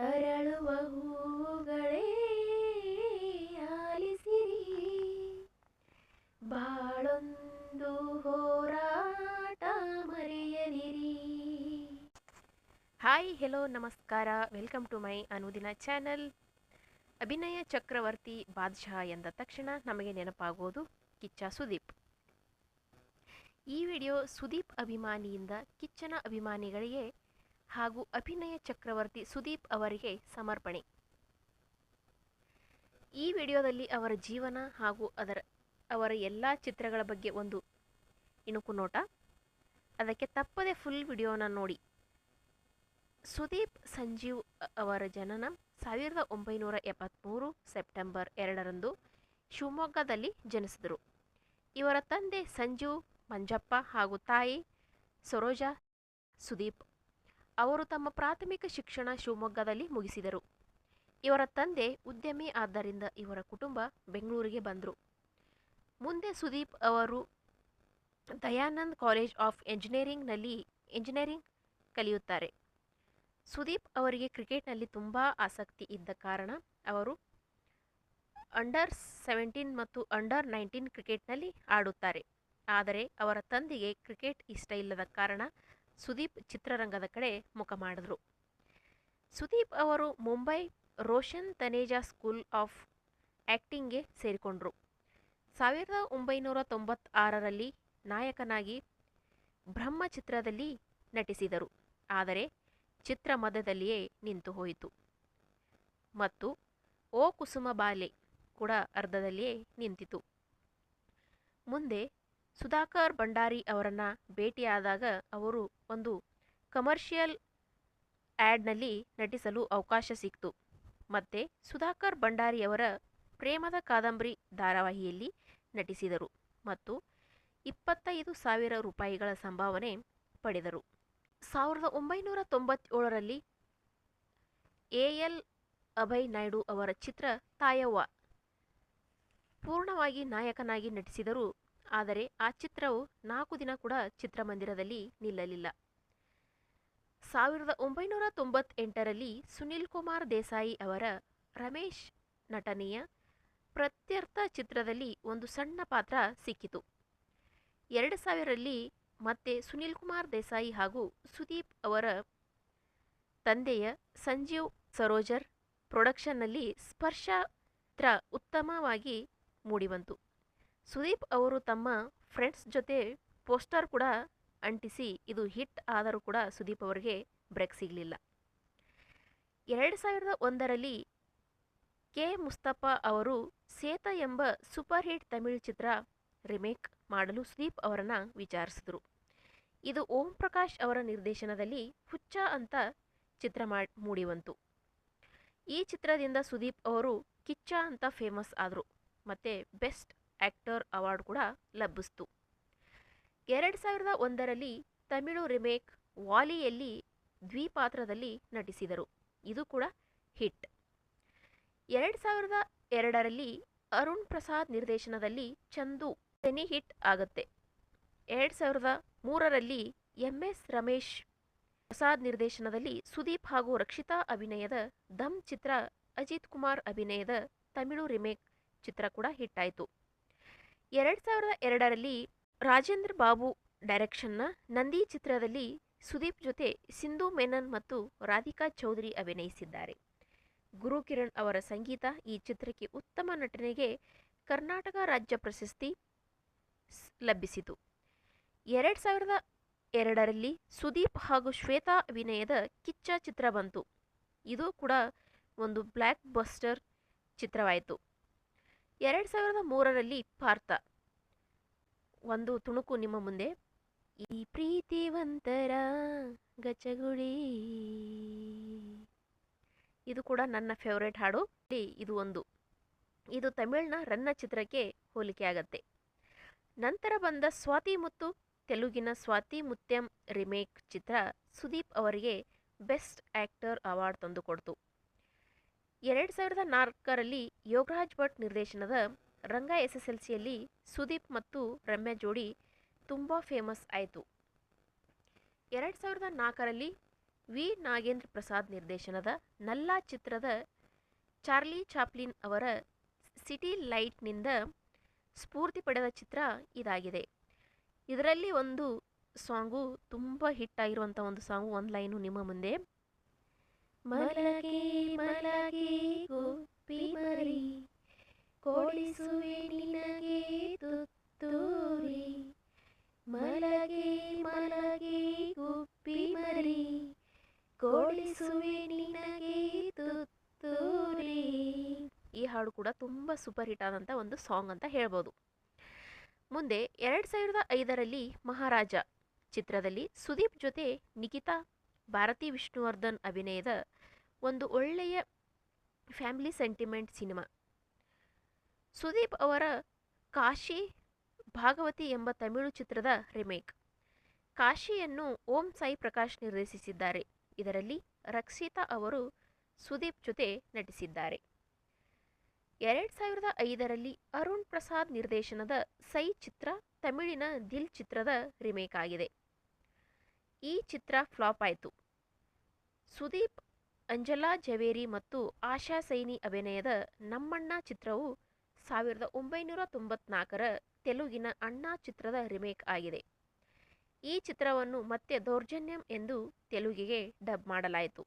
ಅರಳುವ ಹೂಗಳೇ, ಆಲಿಸಿರಿ. ಬಾಳೊಂದು ಹೋರಾಟ ಮರೆಯದಿರಿ ಹಾಯ್, ಹೆಲೋ, ನಮಸ್ಕಾರ. Welcome to my Anudina channel. ಅಭಿನಯ ಚಕ್ರವರ್ತಿ ಬಾದ್ಶಾ ಎಂದ ತಕ್ಷಣ ನಮಗೆ ನೆನಪಾಗೋದು ಕಿಚ್ಚ ಸುದೀಪ್. ಈ ವಿಡಿಯೋ ಸುದೀಪ್ ಅಭಿಮಾನಿಯಿಂದ ಕಿಚ್ಚನ ಅಭಿಮಾನಿಗಳಿಗೆ ಹಾಗೂ ಅಭಿನಯ ಚಕ್ರವರ್ತಿ ಸುದೀಪ್ ಅವರಿಗೆ ಸಮರ್ಪಣೆ. ಈ ವಿಡಿಯೋದಲ್ಲಿ ಅವರ ಜೀವನ ಹಾಗೂ ಅದರ, ಅವರ ಎಲ್ಲ ಚಿತ್ರಗಳ ಬಗ್ಗೆ ಒಂದು ಇಣುಕು ನೋಟ. ಅದಕ್ಕೆ ತಪ್ಪದೆ ಫುಲ್ ವಿಡಿಯೋನ ನೋಡಿ. ಸುದೀಪ್ ಸಂಜೀವ್ ಅವರ ಜನನ ಸಾವಿರದ ಒಂಬೈನೂರ ಎಪ್ಪತ್ತ್ಮೂರು ಸೆಪ್ಟೆಂಬರ್ ಎರಡರಂದು ಶಿವಮೊಗ್ಗದಲ್ಲಿ ಜನಿಸಿದರು. ಇವರ ತಂದೆ ಸಂಜೀವ್ ಮಂಜಪ್ಪ ಹಾಗೂ ತಾಯಿ ಸರೋಜಾ ಸುದೀಪ್ ಅವರು ತಮ್ಮ ಪ್ರಾಥಮಿಕ ಶಿಕ್ಷಣ ಶಿವಮೊಗ್ಗದಲ್ಲಿ ಮುಗಿಸಿದರು. ಇವರ ತಂದೆ ಉದ್ಯಮಿ ಆದ್ದರಿಂದ ಇವರ ಕುಟುಂಬ ಬೆಂಗಳೂರಿಗೆ ಬಂದರು. ಮುಂದೆ ಸುದೀಪ್ ಅವರು ದಯಾನಂದ್ ಕಾಲೇಜ್ ಆಫ್ ಎಂಜಿನಿಯರಿಂಗ್ನಲ್ಲಿ ಎಂಜಿನಿಯರಿಂಗ್ ಕಲಿಯುತ್ತಾರೆ. ಸುದೀಪ್ ಅವರಿಗೆ ಕ್ರಿಕೆಟ್ನಲ್ಲಿ ತುಂಬ ಆಸಕ್ತಿ ಇದ್ದ ಕಾರಣ ಅವರು ಅಂಡರ್ ಸೆವೆಂಟೀನ್ ಮತ್ತು ಅಂಡರ್ ನೈನ್ಟೀನ್ ಕ್ರಿಕೆಟ್ನಲ್ಲಿ ಆಡುತ್ತಾರೆ. ಆದರೆ ಅವರ ತಂದೆಗೆ ಕ್ರಿಕೆಟ್ ಇಷ್ಟ ಇಲ್ಲದ ಕಾರಣ ಸುದೀಪ್ ಚಿತ್ರರಂಗದ ಕಡೆ ಮುಖ ಮಾಡಿದ್ರು. ಸುದೀಪ್ ಅವರು ಮುಂಬೈ ರೋಷನ್ ತನೇಜಾ ಸ್ಕೂಲ್ ಆಫ್ ಆ್ಯಕ್ಟಿಂಗ್ಗೆ ಸೇರಿಕೊಂಡರು. ಸಾವಿರದ ಒಂಬೈನೂರ ತೊಂಬತ್ತಾರರಲ್ಲಿ ನಾಯಕನಾಗಿ ಬ್ರಹ್ಮ ಚಿತ್ರದಲ್ಲಿ ನಟಿಸಿದರು. ಆದರೆ ಚಿತ್ರ ಮಧ್ಯದಲ್ಲಿಯೇ ನಿಂತು ಹೋಯಿತು. ಮತ್ತು ಓ ಕುಸುಮ ಬಾಲೆ ಕೂಡ ಅರ್ಧದಲ್ಲಿಯೇ ನಿಂತಿತು. ಮುಂದೆ ಸುಧಾಕರ್ ಭಂಡಾರಿ ಅವರನ್ನು ಭೇಟಿಯಾದಾಗ ಅವರು ಒಂದು ಕಮರ್ಷಿಯಲ್ ಆ್ಯಡ್ನಲ್ಲಿ ನಟಿಸಲು ಅವಕಾಶ ಸಿಕ್ತು. ಮತ್ತೆ ಸುಧಾಕರ್ ಭಂಡಾರಿಯವರ ಪ್ರೇಮದ ಕಾದಂಬರಿ ಧಾರಾವಾಹಿಯಲ್ಲಿ ನಟಿಸಿದರು ಮತ್ತು ಇಪ್ಪತ್ತೈದು ಸಾವಿರ ರೂಪಾಯಿಗಳ ಸಂಭಾವನೆ ಪಡೆದರು. ಸಾವಿರದ ಒಂಬೈನೂರ ತೊಂಬತ್ತೇಳರಲ್ಲಿ ಎ ಎಲ್ ಅಭಯ್ ನಾಯ್ಡು ಅವರ ಚಿತ್ರ ತಾಯವ್ವ ಪೂರ್ಣವಾಗಿ ನಾಯಕನಾಗಿ ನಟಿಸಿದರು ಆದರೆ ಆ ಚಿತ್ರವು ನಾಲ್ಕು ದಿನ ಕೂಡ ಚಿತ್ರಮಂದಿರದಲ್ಲಿ ನಿಲ್ಲಲಿಲ್ಲ. ಸಾವಿರದ ಒಂಬೈನೂರ ತೊಂಬತ್ತೆಂಟರಲ್ಲಿ ಸುನಿಲ್ ಕುಮಾರ್ ದೇಸಾಯಿ ಅವರ ರಮೇಶ್ ನಟನೆಯ ಪ್ರತ್ಯರ್ಥ ಚಿತ್ರದಲ್ಲಿ ಒಂದು ಸಣ್ಣ ಪಾತ್ರ ಸಿಕ್ಕಿತು. ಎರಡು ಸಾವಿರರಲ್ಲಿ ಮತ್ತೆ ಸುನಿಲ್ ಕುಮಾರ್ ದೇಸಾಯಿ ಹಾಗೂ ಸುದೀಪ್ ಅವರ ತಂದೆಯ ಸಂಜೀವ್ ಸರೋಜರ್ ಪ್ರೊಡಕ್ಷನ್ನಲ್ಲಿ ಸ್ಪರ್ಶ ಚಿತ್ರ ಉತ್ತಮವಾಗಿ ಮೂಡಿಬಂತು. ಸುದೀಪ್ ಅವರು ತಮ್ಮ ಫ್ರೆಂಡ್ಸ್ ಜೊತೆ ಪೋಸ್ಟರ್ ಕೂಡ ಅಂಟಿಸಿ, ಇದು ಹಿಟ್ ಆದರೂ ಕೂಡ ಸುದೀಪ್ ಅವರಿಗೆ ಬ್ರೇಕ್ ಸಿಗಲಿಲ್ಲ. ಎರಡು ಸಾವಿರದ ಒಂದರಲ್ಲಿ ಕೆ. ಮುಸ್ತಫಾ ಅವರು ಸೇತ ಎಂಬ ಸೂಪರ್ ಹಿಟ್ ತಮಿಳ್ ಚಿತ್ರ ರಿಮೇಕ್ ಮಾಡಲು ಸುದೀಪ್ ಅವರನ್ನು ವಿಚಾರಿಸಿದರು. ಇದು ಓಂ ಪ್ರಕಾಶ್ ಅವರ ನಿರ್ದೇಶನದಲ್ಲಿ ಹುಚ್ಚ ಅಂತ ಚಿತ್ರ ಮಾಡಿ, ಮೂಡಿವಂತು. ಈ ಚಿತ್ರದಿಂದ ಸುದೀಪ್ ಅವರು ಕಿಚ್ಚ ಅಂತ ಫೇಮಸ್ ಆದರು. ಮತ್ತು ಬೆಸ್ಟ್ ಆ್ಯಕ್ಟರ್ ಅವಾರ್ಡ್ ಕೂಡ ಲಭಿಸ್ತು ಎರಡು ಸಾವಿರದ ಒಂದರಲ್ಲಿ ತಮಿಳು ರಿಮೇಕ್ ವಾಲಿಯಲ್ಲಿ ದ್ವಿಪಾತ್ರದಲ್ಲಿ ನಟಿಸಿದರು. ಇದು ಕೂಡ ಹಿಟ್. ಎರಡು ಸಾವಿರದ ಎರಡರಲ್ಲಿ ಅರುಣ್ ಪ್ರಸಾದ್ ನಿರ್ದೇಶನದಲ್ಲಿ ಚಂದು ಸೆನಿ ಹಿಟ್ ಆಗುತ್ತೆ. ಎರಡು ಸಾವಿರದ ಮೂರರಲ್ಲಿ ಎಂ ಎಸ್ ರಮೇಶ್ ಪ್ರಸಾದ್ ನಿರ್ದೇಶನದಲ್ಲಿ ಸುದೀಪ್ ಹಾಗೂ ರಕ್ಷಿತಾ ಅಭಿನಯದ ದಮ್ ಚಿತ್ರ ಅಜಿತ್ ಕುಮಾರ್ ಅಭಿನಯದ ತಮಿಳು ರಿಮೇಕ್ ಚಿತ್ರ ಕೂಡ ಹಿಟ್ಟಾಯಿತು ಎರಡು ಸಾವಿರದ ಎರಡರಲ್ಲಿ ರಾಜೇಂದ್ರ ಬಾಬು ಡೈರೆಕ್ಷನ್ನ ನಂದಿ ಚಿತ್ರದಲ್ಲಿ ಸುದೀಪ್ ಜೊತೆ ಸಿಂಧು ಮೆನನ್ ಮತ್ತು ರಾಧಿಕಾ ಚೌಧರಿ ಅಭಿನಯಿಸಿದ್ದಾರೆ. ಗುರು ಕಿರಣ್ ಅವರ ಸಂಗೀತ ಈ ಚಿತ್ರಕ್ಕೆ ಉತ್ತಮ ನಟನೆಗೆ ಕರ್ನಾಟಕ ರಾಜ್ಯ ಪ್ರಶಸ್ತಿ ಲಭಿಸಿತು. ಎರಡು ಸಾವಿರದ ಎರಡರಲ್ಲಿ ಸುದೀಪ್ ಹಾಗೂ ಶ್ವೇತಾ ಅಭಿನಯದ ಕಿಚ್ಚ ಚಿತ್ರ ಬಂತು. ಇದು ಕೂಡ ಒಂದು ಬ್ಲ್ಯಾಕ್ ಬಸ್ಟರ್ ಚಿತ್ರವಾಯಿತು. ಎರಡು ಸಾವಿರದ ಮೂರರಲ್ಲಿ ಪಾರ್ಥ ಒಂದು ತುಣುಕು ನಿಮ್ಮ ಮುಂದೆ. ಈ ಪ್ರೀತಿವಂತರ ಗಚಗುಳಿ ಇದು ಕೂಡ ನನ್ನ ಫೇವ್ರೇಟ್ ಹಾಡು. ಇದು ಒಂದು. ಇದು ತಮಿಳ್ನ ರನ್ನ ಚಿತ್ರಕ್ಕೆ ಹೋಲಿಕೆ ಆಗತ್ತೆ. ನಂತರ ಬಂದ ಸ್ವಾತಿ ಮುತ್ತು, ತೆಲುಗಿನ ಸ್ವಾತಿ ಮುತ್ಯಂ ರಿಮೇಕ್ ಚಿತ್ರ ಸುದೀಪ್ ಅವರಿಗೆ ಬೆಸ್ಟ್ ಆ್ಯಕ್ಟರ್ ಅವಾರ್ಡ್ ತಂದುಕೊಡ್ತು ಎರಡು ಸಾವಿರದ ನಾಲ್ಕರಲ್ಲಿ ಯೋಗರಾಜ್ ಭಟ್ ನಿರ್ದೇಶನದ ರಂಗ ಎಸ್ ಎಸ್ ಎಲ್ ಸಿಯಲ್ಲಿ ಸುದೀಪ್ ಮತ್ತು ರಮ್ಯಾ ಜೋಡಿ ತುಂಬ ಫೇಮಸ್ ಆಯಿತು. ಎರಡು ಸಾವಿರದ ನಾಲ್ಕರಲ್ಲಿ ವಿ. ನಾಗೇಂದ್ರ ಪ್ರಸಾದ್ ನಿರ್ದೇಶನದ ನಲ್ಲಾ ಚಿತ್ರದ ಚಾರ್ಲಿ ಚಾಪ್ಲಿನ್ ಅವರ ಸಿಟಿ ಲೈಟ್ನಿಂದ ಸ್ಫೂರ್ತಿ ಪಡೆದ ಚಿತ್ರ ಇದಾಗಿದೆ. ಇದರಲ್ಲಿ ಒಂದು ಸಾಂಗು ತುಂಬ ಹಿಟ್ ಆಗಿರುವಂಥ ಒಂದು ಸಾಂಗು ಒಂದು ಲೈನು ನಿಮ್ಮ ಮುಂದೆ. ಮಲಗಿ ಮಲಗಿ ಕೊಡಿಸುವೆ ನಿನಗೆ ತುತ್ತೂರಿ. ಮಲಗೆ ಮಲಗೆ ಗುಬ್ಬಿ ಮರಿ. ಕೊಡಿಸುವೆ ನಿನಗೆ ತುತ್ತೂರಿ. ಈ ಹಾಡು ಕೂಡ ತುಂಬ ಸೂಪರ್ ಹಿಟ್ ಆದಂಥ ಒಂದು ಸಾಂಗ್ ಅಂತ ಹೇಳ್ಬೋದು. ಮುಂದೆ ಎರಡು ಸಾವಿರದ ಐದರಲ್ಲಿ ಮಹಾರಾಜ ಚಿತ್ರದಲ್ಲಿ ಸುದೀಪ್ ಜೊತೆ ನಿಖಿತಾ ಭಾರತಿ ವಿಷ್ಣುವರ್ಧನ್ ಅಭಿನಯದ ಒಂದು ಒಳ್ಳೆಯ ಫ್ಯಾಮಿಲಿ ಸೆಂಟಿಮೆಂಟ್ ಸಿನಿಮಾ. ಸುದೀಪ್ ಅವರ ಕಾಶಿ ಭಾಗವತಿ ಎಂಬ ತಮಿಳು ಚಿತ್ರದ ರಿಮೇಕ್. ಕಾಶಿಯನ್ನು ಓಂ ಸಾಯಿ ಪ್ರಕಾಶ್ ನಿರ್ದೇಶಿಸಿದ್ದಾರೆ. ಇದರಲ್ಲಿ ರಕ್ಷಿತಾ ಅವರು ಸುದೀಪ್ ಜೊತೆ ನಟಿಸಿದ್ದಾರೆ. ಎರಡು ಸಾವಿರದ ಐದರಲ್ಲಿ ಅರುಣ್ ಪ್ರಸಾದ್ ನಿರ್ದೇಶನದ ಸೈ ಚಿತ್ರ ತಮಿಳಿನ ದಿಲ್ ಚಿತ್ರದ ರಿಮೇಕ್ ಆಗಿದೆ. ಈ ಚಿತ್ರ ಫ್ಲಾಪ್ ಆಯಿತು. ಸುದೀಪ್, ಅಂಜಲಾ ಜವೇರಿ ಮತ್ತು ಆಶಾ ಸೈನಿ ಅಭಿನಯದ ನಮ್ಮಣ್ಣ ಚಿತ್ರವು ಸಾವಿರದ ಒಂಬೈನೂರ ತೊಂಬತ್ನಾಲ್ಕರ ತೆಲುಗಿನ ಅಣ್ಣಾ ಚಿತ್ರದ ರಿಮೇಕ್ ಆಗಿದೆ. ಈ ಚಿತ್ರವನ್ನು ಮತ್ತೆ ದೌರ್ಜನ್ಯಂ ಎಂದು ತೆಲುಗಿಗೆ ಡಬ್ ಮಾಡಲಾಯಿತು.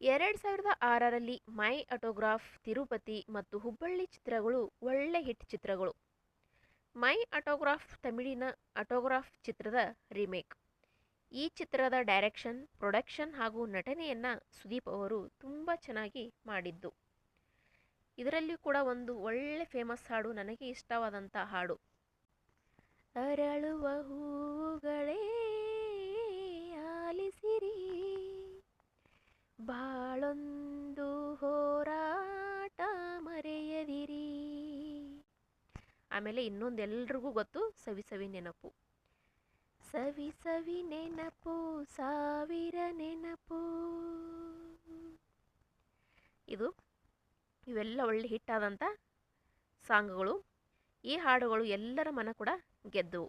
ಎರಡು ಸಾವಿರದ ಆರರಲ್ಲಿ ಮೈ ಆಟೋಗ್ರಾಫ್, ತಿರುಪತಿ ಮತ್ತು ಹುಬ್ಬಳ್ಳಿ ಚಿತ್ರಗಳು ಒಳ್ಳೆ ಹಿಟ್ ಚಿತ್ರಗಳು. ಮೈ ಆಟೋಗ್ರಾಫ್ ತಮಿಳಿನ ಆಟೋಗ್ರಾಫ್ ಚಿತ್ರದ ರಿಮೇಕ್. ಈ ಚಿತ್ರದ ಡೈರೆಕ್ಷನ್, ಪ್ರೊಡಕ್ಷನ್ ಹಾಗೂ ನಟನೆಯನ್ನು ಸುದೀಪ್ ಅವರು ತುಂಬ ಚೆನ್ನಾಗಿ ಮಾಡಿದ್ದು. ಇದರಲ್ಲಿ ಕೂಡ ಒಂದು ಒಳ್ಳೆ ಫೇಮಸ್ ಹಾಡು ನನಗೆ ಇಷ್ಟವಾದಂಥ ಹಾಡು. ಅರಳುವ ಹೂಗಳೇ, ಆಲಿಸಿರಿ. ಬಾಳೊಂದು ಹೋರಾಟ ಮರೆಯದಿರಿ. ಆಮೇಲೆ ಇನ್ನೊಂದು ಎಲ್ರಿಗೂ ಗೊತ್ತು, ಸವಿ ಸವಿ ನೆನಪು. ಸವಿ ಸವಿ ನೆನಪು, ಸಾವಿರ ನೆನಪು. ಇದು ಇವೆಲ್ಲ ಒಳ್ಳೆ ಹಿಟ್ ಆದಂಥ ಸಾಂಗ್ಗಳು. ಈ ಹಾಡುಗಳು ಎಲ್ಲರ ಮನ ಕೂಡ ಗೆದ್ದವು.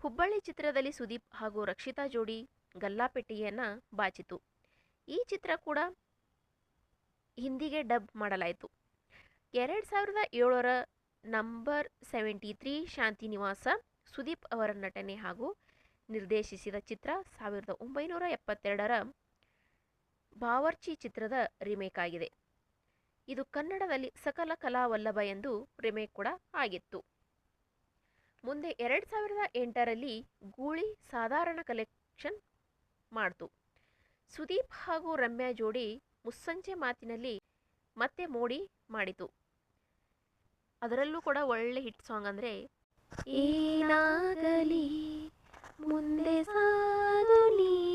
ಹುಬ್ಬಳ್ಳಿ ಚಿತ್ರದಲ್ಲಿ ಸುದೀಪ್ ಹಾಗೂ ರಕ್ಷಿತಾ ಜೋಡಿ ಗಲ್ಲಾಪೆಟ್ಟಿಗೆಯನ್ನು ಬಾಚಿತು. ಈ ಚಿತ್ರ ಕೂಡ ಹಿಂದಿಗೆ ಡಬ್ ಮಾಡಲಾಯಿತು. ಎರಡು ಸಾವಿರದ ಏಳರ ನಂಬರ್ ಸೆವೆಂಟಿ ತ್ರೀ ಶಾಂತಿ ನಿವಾಸ ಸುದೀಪ್ ಅವರ ನಟನೆ ಹಾಗೂ ನಿರ್ದೇಶಿಸಿದ ಚಿತ್ರ ಸಾವಿರದ ಒಂಬೈನೂರ ಎಪ್ಪತ್ತೆರಡರ ಬಾವರ್ಚಿ ಚಿತ್ರದ ರಿಮೇಕ್ ಆಗಿದೆ. ಇದು ಕನ್ನಡದಲ್ಲಿ ಸಕಲ ಕಲಾವಲ್ಲಭ ಎಂದು ರಿಮೇಕ್ ಕೂಡ ಆಗಿತ್ತು. ಮುಂದೆ ಎರಡು ಸಾವಿರದ ಎಂಟರಲ್ಲಿ ಗೂಳಿ ಸಾಧಾರಣ ಕಲೆಕ್ಷನ್ ಮಾಡ್ತು. ಸುದೀಪ್ ಹಾಗೂ ರಮ್ಯಾ ಜೋಡಿ ಮುಸ್ಸಂಜೆ ಮಾತಿನಲ್ಲಿ ಮತ್ತೆ ಮೋಡಿ ಮಾಡಿತು. ಅದರಲ್ಲೂ ಕೂಡ ಒಳ್ಳೆ ಹಿಟ್ ಸಾಂಗ್ ಅಂದರೆ, ಏನಾಗಲಿ, ಮುಂದೆ ಸಾಗುಲಿ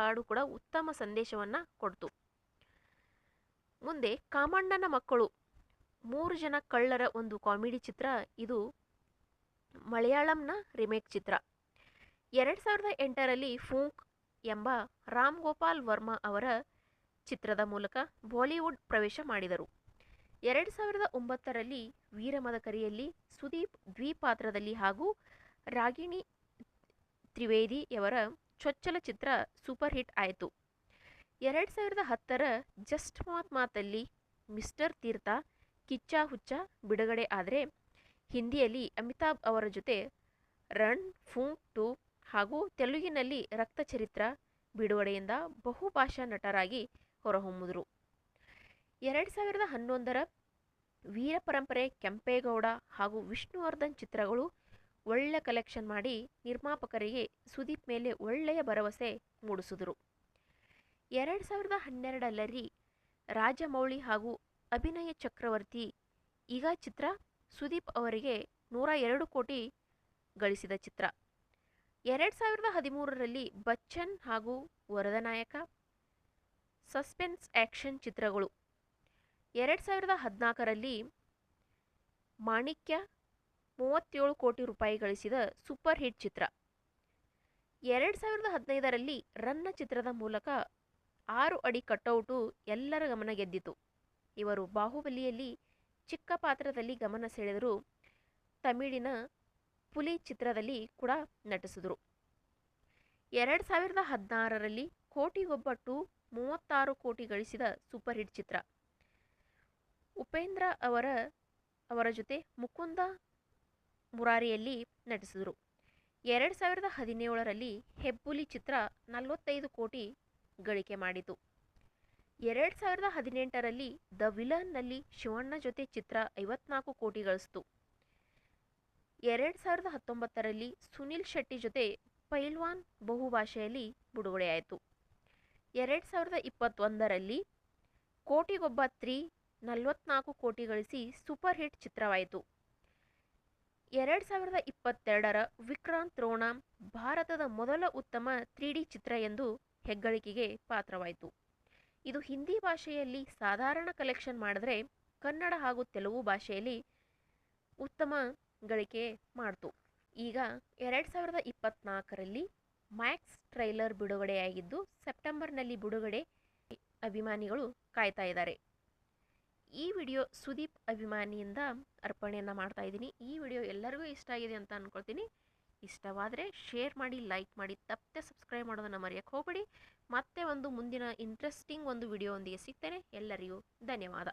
ಹಾಡು ಕೂಡ ಉತ್ತಮ ಸಂದೇಶವನ್ನ ಕೊಡ್ತು. ಮುಂದೆ ಕಾಮಣ್ಣನ ಮಕ್ಕಳು. ಮೂರು ಜನ ಕಳ್ಳರ ಒಂದು ಕಾಮಿಡಿ ಚಿತ್ರ, ಇದು ಮಲಯಾಳಂನ ರಿಮೇಕ್ ಚಿತ್ರ. ಎರಡು ಸಾವಿರದ ಎಂಟರಲ್ಲಿ ಫೂಂಕ್ ಎಂಬ ರಾಮ್ ಗೋಪಾಲ್ ವರ್ಮಾ ಅವರ ಚಿತ್ರದ ಮೂಲಕ ಬಾಲಿವುಡ್ ಪ್ರವೇಶ ಮಾಡಿದರು. ಎರಡು ಸಾವಿರದ ಒಂಬತ್ತರಲ್ಲಿ ವೀರಮದಕರಿಯಲ್ಲಿ ಸುದೀಪ್ ದ್ವಿಪಾತ್ರದಲ್ಲಿ ಹಾಗೂ ರಾಗಿಣಿ ತ್ರಿವೇದಿಯವರ ಚೊಚ್ಚಲ ಚಿತ್ರ ಸೂಪರ್ ಹಿಟ್ ಆಯಿತು. ಎರಡು ಸಾವಿರದ ಹತ್ತರ ಜಸ್ಟ್ ಮಾತ್ ಮಾತಲ್ಲಿ ಮಿಸ್ಟರ್ ತೀರ್ಥ ಕಿಚ್ಚ ಹುಚ್ಚ ಬಿಡುಗಡೆ ಆದರೆ ಹಿಂದಿಯಲ್ಲಿ ಅಮಿತಾಬ್ ಅವರ ಜೊತೆ ರನ್ ಫೂಂಗ್ ಟು ಹಾಗೂ ತೆಲುಗಿನಲ್ಲಿ ರಕ್ತಚರಿತ್ರ ಬಿಡುಗಡೆಯಿಂದ ಬಹುಭಾಷಾ ನಟರಾಗಿ ಹೊರಹೊಮ್ಮಿದರು. ಎರಡು ಸಾವಿರದ ಹನ್ನೊಂದರ ವೀರ ಪರಂಪರೆ ಕೆಂಪೇಗೌಡ ಹಾಗೂ ವಿಷ್ಣುವರ್ಧನ್ ಚಿತ್ರಗಳು ಒಳ್ಳೆ ಕಲೆಕ್ಷನ್ ಮಾಡಿ ನಿರ್ಮಾಪಕರಿಗೆ ಸುದೀಪ್ ಮೇಲೆ ಒಳ್ಳೆಯ ಭರವಸೆ ಮೂಡಿಸಿದರು. ಎರಡು ಸಾವಿರದ ಹನ್ನೆರಡರಲ್ಲಿ ರಾಜಮೌಳಿ ಹಾಗೂ ಅಭಿನಯ ಚಕ್ರವರ್ತಿ ಈಗ ಚಿತ್ರ, ಸುದೀಪ್ ಅವರಿಗೆ ನೂರ ಎರಡು ಕೋಟಿ ಗಳಿಸಿದ ಚಿತ್ರ. ಎರಡು ಸಾವಿರದ ಹದಿಮೂರರಲ್ಲಿ ಬಚ್ಚನ್ ಹಾಗೂ ವರದನಾಯಕ ಸಸ್ಪೆನ್ಸ್ ಆ್ಯಕ್ಷನ್ ಚಿತ್ರಗಳು. ಎರಡು ಸಾವಿರದ ಹದಿನಾಲ್ಕರಲ್ಲಿ ಮಾಣಿಕ್ಯ ಮೂವತ್ತೇಳು ಕೋಟಿ ರೂಪಾಯಿ ಗಳಿಸಿದ ಸೂಪರ್ ಹಿಟ್ ಚಿತ್ರ. ಎರಡು ಸಾವಿರದ ಹದಿನೈದರಲ್ಲಿ ರನ್ನ ಚಿತ್ರದ ಮೂಲಕ ಆರು ಅಡಿ ಕಟೌಟು ಎಲ್ಲರ ಗಮನ ಗೆದ್ದಿತು. ಇವರು ಬಾಹುಬಲಿಯಲ್ಲಿ ಚಿಕ್ಕ ಪಾತ್ರದಲ್ಲಿ ಗಮನ ಸೆಳೆದರು ತಮಿಳಿನ ಪುಲಿ ಚಿತ್ರದಲ್ಲಿ ಕೂಡ ನಟಿಸಿದರು. ಎರಡು ಸಾವಿರದ ಹದಿನಾರರಲ್ಲಿ ಕೋಟಿಗೊಬ್ಬಟ್ಟು ಮೂವತ್ತಾರು ಕೋಟಿ ಗಳಿಸಿದ ಸೂಪರ್ ಹಿಟ್ ಚಿತ್ರ. ಉಪೇಂದ್ರ ಅವರ ಅವರ ಜೊತೆ ಮುಕುಂದ ಮುರಾರಿಯಲ್ಲಿ ನಟಿಸಿದರು. ಎರಡು ಸಾವಿರದ ಹದಿನೇಳರಲ್ಲಿ ಹೆಬ್ಬುಲಿ ಚಿತ್ರ ನಲವತ್ತೈದು ಕೋಟಿ ಗಳಿಕೆ ಮಾಡಿತು. ಎರಡು ಸಾವಿರದ ಹದಿನೆಂಟರಲ್ಲಿ ದ ವಿಲನ್ನಲ್ಲಿ ಶಿವಣ್ಣ ಜೊತೆ ಚಿತ್ರ ಐವತ್ನಾಲ್ಕು ಕೋಟಿ ಗಳಿಸಿತು. ಎರಡು ಸಾವಿರದ ಹತ್ತೊಂಬತ್ತರಲ್ಲಿ ಸುನಿಲ್ ಶೆಟ್ಟಿ ಜೊತೆ ಪೈಲ್ವಾನ್ ಬಹುಭಾಷೆಯಲ್ಲಿ ಬಿಡುಗಡೆಯಾಯಿತು. ಎರಡು ಸಾವಿರದ ಇಪ್ಪತ್ತೊಂದರಲ್ಲಿ ಕೋಟಿಗೊಬ್ಬ ತ್ರೀ ನಲವತ್ನಾಲ್ಕು ಕೋಟಿ ಗಳಿಸಿ ಸೂಪರ್ ಹಿಟ್ ಚಿತ್ರವಾಯಿತು. ಎರಡು ಸಾವಿರದ ಇಪ್ಪತ್ತೆರಡರ ವಿಕ್ರಾಂತ್ ರೋಣ ಭಾರತದ ಮೊದಲ ಉತ್ತಮ ತ್ರೀ ಡಿ ಚಿತ್ರ ಎಂದು ಹೆಗ್ಗಳಿಕೆಗೆ ಪಾತ್ರವಾಯಿತು. ಇದು ಹಿಂದಿ ಭಾಷೆಯಲ್ಲಿ ಸಾಧಾರಣ ಕಲೆಕ್ಷನ್ ಮಾಡಿದ್ರೆ ಕನ್ನಡ ಹಾಗೂ ತೆಲುಗು ಭಾಷೆಯಲ್ಲಿ ಉತ್ತಮ ಗಳಿಕೆ ಮಾಡಿತು. ಈಗ ಎರಡು ಸಾವಿರದ ಇಪ್ಪತ್ತ್ನಾಲ್ಕರಲ್ಲಿ ಮ್ಯಾಕ್ಸ್ ಟ್ರೈಲರ್ ಬಿಡುಗಡೆಯಾಗಿದ್ದು, ಸೆಪ್ಟೆಂಬರ್ನಲ್ಲಿ ಬಿಡುಗಡೆ ಅಭಿಮಾನಿಗಳು ಕಾಯ್ತಾ ಇದ್ದಾರೆ. ಈ ವಿಡಿಯೋ ಸುದೀಪ್ ಅಭಿಮಾನಿಯಿಂದ ಅರ್ಪಣೆಯನ್ನು ಮಾಡ್ತಾ ಇದ್ದೀನಿ. ಈ ವಿಡಿಯೋ ಎಲ್ಲರಿಗೂ ಇಷ್ಟ ಆಗಿದೆ ಅಂತ ಅಂದ್ಕೊಳ್ತೀನಿ ಇಷ್ಟವಾದರೆ ಶೇರ್ ಮಾಡಿ, ಲೈಕ್ ಮಾಡಿ, ತಪ್ಪದೆ ಸಬ್ಸ್ಕ್ರೈಬ್ ಮಾಡೋದನ್ನು ಮರೆಯೋಕ್ಕೆ ಹೋಗಬೇಡಿ. ಮತ್ತೆ ಒಂದು ಮುಂದಿನ ಇಂಟ್ರೆಸ್ಟಿಂಗ್ ಒಂದು ವಿಡಿಯೋ ಒಂದಿಗೆ ಸಿಗ್ತೇನೆ. ಎಲ್ಲರಿಗೂ ಧನ್ಯವಾದ.